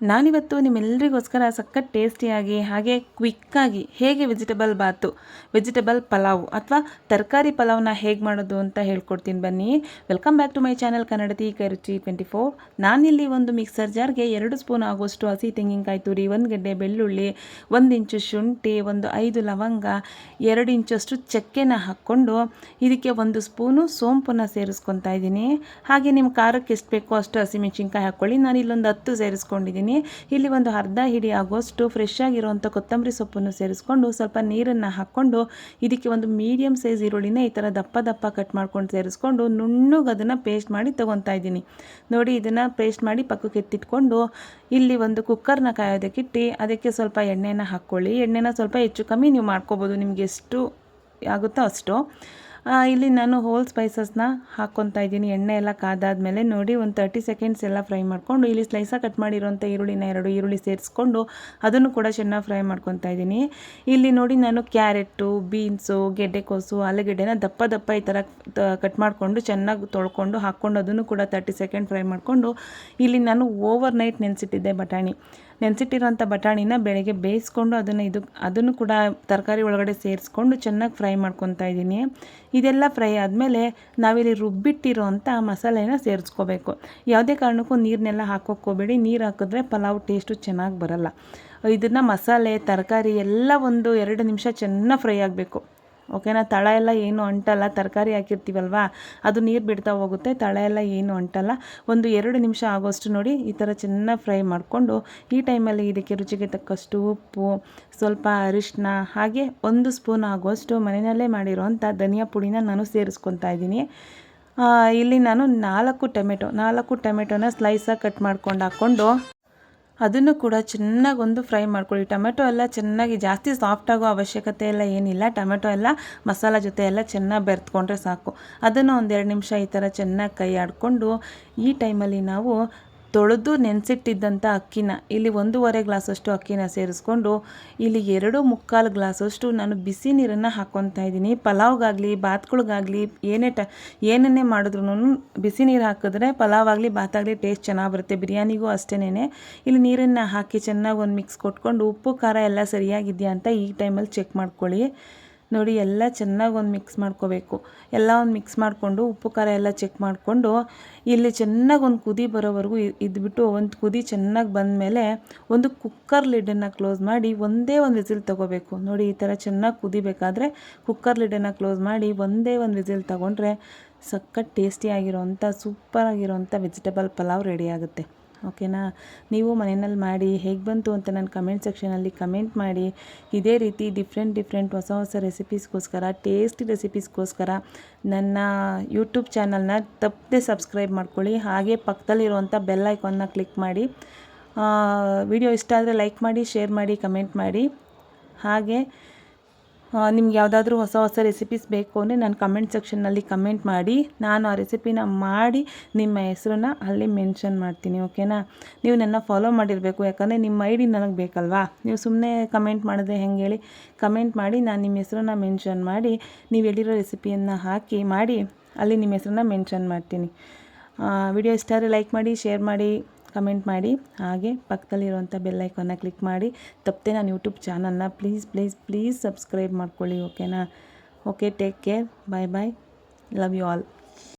ನಾನಿವತ್ತು ನಿಮ್ಮೆಲ್ಲರಿಗೋಸ್ಕರ ಸಖತ್ ಟೇಸ್ಟಿಯಾಗಿ, ಹಾಗೆ ಕ್ವಿಕ್ಕಾಗಿ ಹೇಗೆ ವೆಜಿಟಬಲ್ ಬಾತು, ವೆಜಿಟಬಲ್ ಪಲಾವ್ ಅಥವಾ ತರಕಾರಿ ಪಲಾವ್ನ ಹೇಗೆ ಮಾಡೋದು ಅಂತ ಹೇಳ್ಕೊಡ್ತೀನಿ ಬನ್ನಿ. Welcome back to my channel Kannadathi Kai Ruchi twenty four. ನಾನಿಲ್ಲಿ ಒಂದು ಮಿಕ್ಸರ್ ಜಾರ್ಗೆ ಎರಡು ಸ್ಪೂನ್ ಆಗೋಷ್ಟು ಹಸಿ ತೆಂಗಿನಕಾಯಿ ತುರಿ, ಒಂದು ಗಡ್ಡೆ ಬೆಳ್ಳುಳ್ಳಿ, ಒಂದು ಇಂಚು ಶುಂಠಿ, ಒಂದು ಐದು ಲವಂಗ, ಎರಡು ಇಂಚಷ್ಟು ಚಕ್ಕೆನ ಹಾಕ್ಕೊಂಡು ಇದಕ್ಕೆ ಒಂದು ಸ್ಪೂನು ಸೋಂಪನ್ನು ಸೇರಿಸ್ಕೊತಾ ಇದ್ದೀನಿ. ಹಾಗೆ ನಿಮ್ಮ ಖಾರಕ್ಕೆ ಎಷ್ಟು ಬೇಕೋ ಅಷ್ಟು ಹಸಿಮೆಣ್ಸಿನ್ಕಾಯಿ ಹಾಕ್ಕೊಳ್ಳಿ. ನಾನು ಇಲ್ಲೊಂದು ಹತ್ತು ಸೇರಿಸ್ಕೊಂಡಿದ್ದೀನಿ. ಇಲ್ಲಿ ಒಂದು ಅರ್ಧ ಹಿಡಿ ಆಗೋಷ್ಟು ಫ್ರೆಶ್ ಆಗಿರುವಂಥ ಕೊತ್ತಂಬರಿ ಸೊಪ್ಪನ್ನು ಸೇರಿಸ್ಕೊಂಡು ಸ್ವಲ್ಪ ನೀರನ್ನು ಹಾಕ್ಕೊಂಡು ಇದಕ್ಕೆ ಒಂದು ಮೀಡಿಯಮ್ ಸೈಜ್ ಈರುಳ್ಳಿನೇ ಈ ಥರ ದಪ್ಪ ದಪ್ಪ ಕಟ್ ಮಾಡ್ಕೊಂಡು ಸೇರಿಸ್ಕೊಂಡು ನುಣ್ಣಗೆ ಅದನ್ನು ಪೇಸ್ಟ್ ಮಾಡಿ ತೊಗೊತಾ ಇದ್ದೀನಿ. ನೋಡಿ ಇದನ್ನು ಪೇಸ್ಟ್ ಮಾಡಿ ಪಕ್ಕಕ್ಕೆ ಎತ್ತಿಟ್ಕೊಂಡು ಇಲ್ಲಿ ಒಂದು ಕುಕ್ಕರ್ನ ಕಾಯೋದಕ್ಕಿಟ್ಟು ಅದಕ್ಕೆ ಸ್ವಲ್ಪ ಎಣ್ಣೆನ ಹಾಕ್ಕೊಳ್ಳಿ. ಎಣ್ಣೆನ ಸ್ವಲ್ಪ ಹೆಚ್ಚು ಕಮ್ಮಿ ನೀವು ಮಾಡ್ಕೋಬೋದು. ನಿಮಗೆ ಎಷ್ಟು ಆಗುತ್ತೋ ಅಷ್ಟು. ಇಲ್ಲಿ ನಾನು ಹೋಲ್ ಸ್ಪೈಸಸ್ನ ಹಾಕ್ಕೊತಾ ಇದ್ದೀನಿ. ಎಣ್ಣೆ ಎಲ್ಲ ಕಾದಾದ್ಮೇಲೆ ನೋಡಿ ಒಂದು ತರ್ಟಿ ಸೆಕೆಂಡ್ಸ್ ಎಲ್ಲ ಫ್ರೈ ಮಾಡಿಕೊಂಡು, ಇಲ್ಲಿ ಸ್ಲೈಸಾಗಿ ಕಟ್ ಮಾಡಿರೋಂಥ ಈರುಳ್ಳಿನ ಎರಡು ಈರುಳ್ಳಿ ಸೇರಿಸ್ಕೊಂಡು ಅದನ್ನು ಕೂಡ ಚೆನ್ನಾಗಿ ಫ್ರೈ ಮಾಡ್ಕೊತಾ ಇದ್ದೀನಿ. ಇಲ್ಲಿ ನೋಡಿ ನಾನು ಕ್ಯಾರೆಟು ಬೀನ್ಸು ಗೆಡ್ಡೆಕೋಸು, ಆಲೂಗೆಡ್ಡೆನ ದಪ್ಪ ದಪ್ಪ ಈ ಥರ ಕಟ್ ಮಾಡಿಕೊಂಡು ಚೆನ್ನಾಗಿ ತೊಳ್ಕೊಂಡು ಹಾಕ್ಕೊಂಡು ಅದನ್ನು ಕೂಡ ತರ್ಟಿ ಸೆಕೆಂಡ್ ಫ್ರೈ ಮಾಡಿಕೊಂಡು, ಇಲ್ಲಿ ನಾನು ಓವರ್ ನೈಟ್ ನೆನೆಸಿಟ್ಟಿದ್ದೆ ಬಟಾಣಿ. ನೆನೆಸಿಟ್ಟಿರೋಂಥ ಬಟಾಣಿನ ಬೆಳಗ್ಗೆ ಬೇಯಿಸ್ಕೊಂಡು ಅದನ್ನು ಇದು, ಅದನ್ನು ಕೂಡ ತರಕಾರಿ ಒಳಗಡೆ ಸೇರಿಸ್ಕೊಂಡು ಚೆನ್ನಾಗಿ ಫ್ರೈ ಮಾಡ್ಕೊತಾ ಇದ್ದೀನಿ. ಇದೆಲ್ಲ ಫ್ರೈ ಆದಮೇಲೆ ನಾವಿಲ್ಲಿ ರುಬ್ಬಿಟ್ಟಿರೋ ಅಂಥ ಮಸಾಲೆನ ಸೇರಿಸ್ಕೋಬೇಕು. ಯಾವುದೇ ಕಾರಣಕ್ಕೂ ನೀರನ್ನೆಲ್ಲ ಹಾಕೋಕ್ಕೋಬೇಡಿ ನೀರು ಹಾಕಿದ್ರೆ ಪಲಾವ್ ಟೇಸ್ಟು ಚೆನ್ನಾಗಿ ಬರಲ್ಲ. ಇದನ್ನು ಮಸಾಲೆ, ತರಕಾರಿ ಎಲ್ಲ ಒಂದು ಎರಡು ನಿಮಿಷ ಚೆನ್ನಾಗಿ ಫ್ರೈ ಆಗಬೇಕು. ಓಕೆನಾ? ತಳ ಎಲ್ಲ ಏನು ಅಂಟಲ್ಲ, ತರಕಾರಿ ಹಾಕಿರ್ತೀವಲ್ವಾ? ಅದು ನೀರು ಬಿಡ್ತಾ ಹೋಗುತ್ತೆ, ತಳ ಎಲ್ಲ ಏನು ಅಂಟಲ್ಲ. ಒಂದು ಎರಡು ನಿಮಿಷ ಆಗೋಷ್ಟು ನೋಡಿ ಈ ಥರ ಚೆನ್ನಾಗಿ ಫ್ರೈ ಮಾಡಿಕೊಂಡು ಈ ಟೈಮಲ್ಲಿ ಇದಕ್ಕೆ ರುಚಿಗೆ ತಕ್ಕಷ್ಟು ಉಪ್ಪು, ಸ್ವಲ್ಪ ಅರಿಶಿನ ಹಾಗೆ ಒಂದು ಸ್ಪೂನ್ ಆಗುವಷ್ಟು ಮನೆಯಲ್ಲೇ ಮಾಡಿರೋವಂಥ ಧನಿಯಾ ಪುಡಿನ ನಾನು ಸೇರಿಸ್ಕೊತಾ ಇದ್ದೀನಿ. ಇಲ್ಲಿ ನಾನು ನಾಲ್ಕು ಟೊಮೆಟೊ, ನಾಲ್ಕು ಟೊಮೆಟೊನ ಸ್ಲೈಸಾಗಿ ಕಟ್ ಮಾಡ್ಕೊಂಡು ಹಾಕ್ಕೊಂಡು ಅದನ್ನು ಕೂಡ ಚೆನ್ನಾಗಿ ಒಂದು ಫ್ರೈ ಮಾಡ್ಕೊಳ್ಳಿ. ಟೊಮೆಟೊ ಎಲ್ಲ ಚೆನ್ನಾಗಿ ಜಾಸ್ತಿ ಸಾಫ್ಟ್ ಆಗೋ ಅವಶ್ಯಕತೆ ಎಲ್ಲ ಏನಿಲ್ಲ. ಟೊಮೆಟೊ ಎಲ್ಲ ಮಸಾಲ ಜೊತೆ ಎಲ್ಲ ಚೆನ್ನಾಗಿ ಬೆರೆತ್ಕೊಂಡ್ರೆ ಸಾಕು. ಅದನ್ನು ಒಂದೆರಡು ನಿಮಿಷ ಈ ಥರ ಚೆನ್ನಾಗಿ ಕೈ ಆಡಿಕೊಂಡು ಈ ಟೈಮಲ್ಲಿ ನಾವು ತೊಳೆದು ನೆನೆಸಿಟ್ಟಿದ್ದಂಥ ಅಕ್ಕಿನ, ಇಲ್ಲಿ ಒಂದೂವರೆ ಗ್ಲಾಸಷ್ಟು ಅಕ್ಕಿನ ಸೇರಿಸ್ಕೊಂಡು, ಇಲ್ಲಿ ಎರಡು ಮುಕ್ಕಾಲು ಗ್ಲಾಸಷ್ಟು ನಾನು ಬಿಸಿ ನೀರನ್ನು ಹಾಕ್ಕೊತಾ ಇದ್ದೀನಿ. ಪಲಾವ್ಗಾಗಲಿ, ಬಾತ್ಗಳಿಗಾಗಲಿ, ಏನೇ ಟ ಏನನ್ನೇ ಮಾಡಿದ್ರು ಬಿಸಿ ನೀರು ಹಾಕಿದ್ರೆ ಪಲಾವ್ ಆಗಲಿ ಬಾತಾಗಲಿ ಟೇಸ್ಟ್ ಚೆನ್ನಾಗಿ ಬರುತ್ತೆ. ಬಿರಿಯಾನಿಗೂ ಅಷ್ಟೇ ಇಲ್ಲಿ ನೀರನ್ನು ಹಾಕಿ ಚೆನ್ನಾಗಿ ಒಂದು ಮಿಕ್ಸ್ ಕೊಟ್ಕೊಂಡು, ಉಪ್ಪು, ಖಾರ ಎಲ್ಲ ಸರಿಯಾಗಿದೆಯಾ ಅಂತ ಈ ಟೈಮಲ್ಲಿ ಚೆಕ್ ಮಾಡ್ಕೊಳ್ಳಿ. ನೋಡಿ, ಎಲ್ಲ ಚೆನ್ನಾಗಿ ಒಂದು ಮಿಕ್ಸ್ ಮಾಡ್ಕೋಬೇಕು. ಎಲ್ಲ ಒಂದು ಮಿಕ್ಸ್ ಮಾಡಿಕೊಂಡು ಉಪ್ಪು, ಖಾರ ಎಲ್ಲ ಚೆಕ್ ಮಾಡಿಕೊಂಡು ಇಲ್ಲಿ ಚೆನ್ನಾಗಿ ಒಂದು ಕುದಿ ಬರೋವರೆಗೂ ಇದ್ಬಿಟ್ಟು ಒಂದು ಕುದಿ ಚೆನ್ನಾಗಿ ಬಂದಮೇಲೆ ಒಂದು ಕುಕ್ಕರ್ ಲಿಡನ್ನು ಕ್ಲೋಸ್ ಮಾಡಿ ಒಂದೇ ಒಂದು ವಿಸಿಲ್ ತೊಗೋಬೇಕು. ನೋಡಿ, ಈ ಥರ ಚೆನ್ನಾಗಿ ಕುದಿಬೇಕಾದ್ರೆ ಕುಕ್ಕರ್ ಲಿಡನ್ನು ಕ್ಲೋಸ್ ಮಾಡಿ ಒಂದೇ ಒಂದು ವಿಸಿಲ್ ತೊಗೊಂಡ್ರೆ ಸಖತ್ ಟೇಸ್ಟಿಯಾಗಿರೋವಂಥ ಸೂಪರಾಗಿರೋವಂಥ ವೆಜಿಟೇಬಲ್ ಪಲಾವ್ ರೆಡಿ ಆಗುತ್ತೆ. ಓಕೆನಾ? ನೀವು ಮನೆಯಲ್ಲಿ ಮಾಡಿ, ಹೇಗೆ ಬಂತು ಅಂತ ನಾನು ಕಮೆಂಟ್ ಸೆಕ್ಷನಲ್ಲಿ ಕಮೆಂಟ್ ಮಾಡಿ. ಇದೇ ರೀತಿ ಡಿಫ್ರೆಂಟ್ ಡಿಫ್ರೆಂಟ್ ಹೊಸ ಹೊಸ ರೆಸಿಪೀಸ್ಗೋಸ್ಕರ ಟೇಸ್ಟಿ ರೆಸಿಪೀಸ್ಗೋಸ್ಕರ ನನ್ನ ಯೂಟ್ಯೂಬ್ ಚಾನಲ್ನ ತಪ್ಪದೆ ಸಬ್ಸ್ಕ್ರೈಬ್ ಮಾಡ್ಕೊಳ್ಳಿ. ಹಾಗೆ ಪಕ್ಕದಲ್ಲಿರುವಂಥ ಬೆಲ್ ಐಕಾನ್ನ ಕ್ಲಿಕ್ ಮಾಡಿ. ವಿಡಿಯೋ ಇಷ್ಟ ಆದರೆ ಲೈಕ್ ಮಾಡಿ ಶೇರ್ ಮಾಡಿ ಕಮೆಂಟ್ ಮಾಡಿ. ಹಾಗೆ ನಿಮ್ಗೆ ಯಾವುದಾದ್ರೂ ಹೊಸ ಹೊಸ ರೆಸಿಪೀಸ್ ಬೇಕು ಅಂದರೆ ನಾನು ಕಮೆಂಟ್ ಸೆಕ್ಷನ್ನಲ್ಲಿ ಕಮೆಂಟ್ ಮಾಡಿ. ನಾನು ಆ ರೆಸಿಪಿನ ಮಾಡಿ ನಿಮ್ಮ ಹೆಸ್ರನ್ನ ಅಲ್ಲಿ ಮೆನ್ಷನ್ ಮಾಡ್ತೀನಿ ಓಕೆನಾ ನೀವು ನನ್ನ ಫಾಲೋ ಮಾಡಿರಬೇಕು, ಯಾಕಂದರೆ ನಿಮ್ಮ ಐ ಡಿ ನನಗೆ ಬೇಕಲ್ವಾ? ನೀವು ಸುಮ್ಮನೆ ಕಮೆಂಟ್ ಮಾಡಿದ್ರೆ ಹೆಂಗೆ ಹೇಳಿ? ಕಮೆಂಟ್ ಮಾಡಿ, ನಾನು ನಿಮ್ಮ ಹೆಸ್ರನ್ನ ಮೆನ್ಷನ್ ಮಾಡಿ, ನೀವು ಹೇಳಿರೋ ರೆಸಿಪಿಯನ್ನು ಹಾಕಿ ಮಾಡಿ, ಅಲ್ಲಿ ನಿಮ್ಮ ಹೆಸ್ರನ್ನ ಮೆನ್ಷನ್ ಮಾಡ್ತೀನಿ. ವಿಡಿಯೋ ಇಷ್ಟ ಆದರೆ ಲೈಕ್ ಮಾಡಿ ಶೇರ್ ಮಾಡಿ. ಕಮೆಂಟ್ ಮಾಡಿ. ಹಾಗೆ ಪಕ್ಕದಲ್ಲಿರುವಂಥ ಬೆಲ್ಲೈಕನ್ನ ಕ್ಲಿಕ್ ಮಾಡಿ. ತಪ್ಪದೆ ನಾನು ಯೂಟ್ಯೂಬ್ ಚಾನಲ್ನ ಪ್ಲೀಸ್ ಪ್ಲೀಸ್ ಪ್ಲೀಸ್ ಸಬ್ಸ್ಕ್ರೈಬ್ ಮಾಡ್ಕೊಳ್ಳಿ ಓಕೆನಾ okay take care bye bye love you all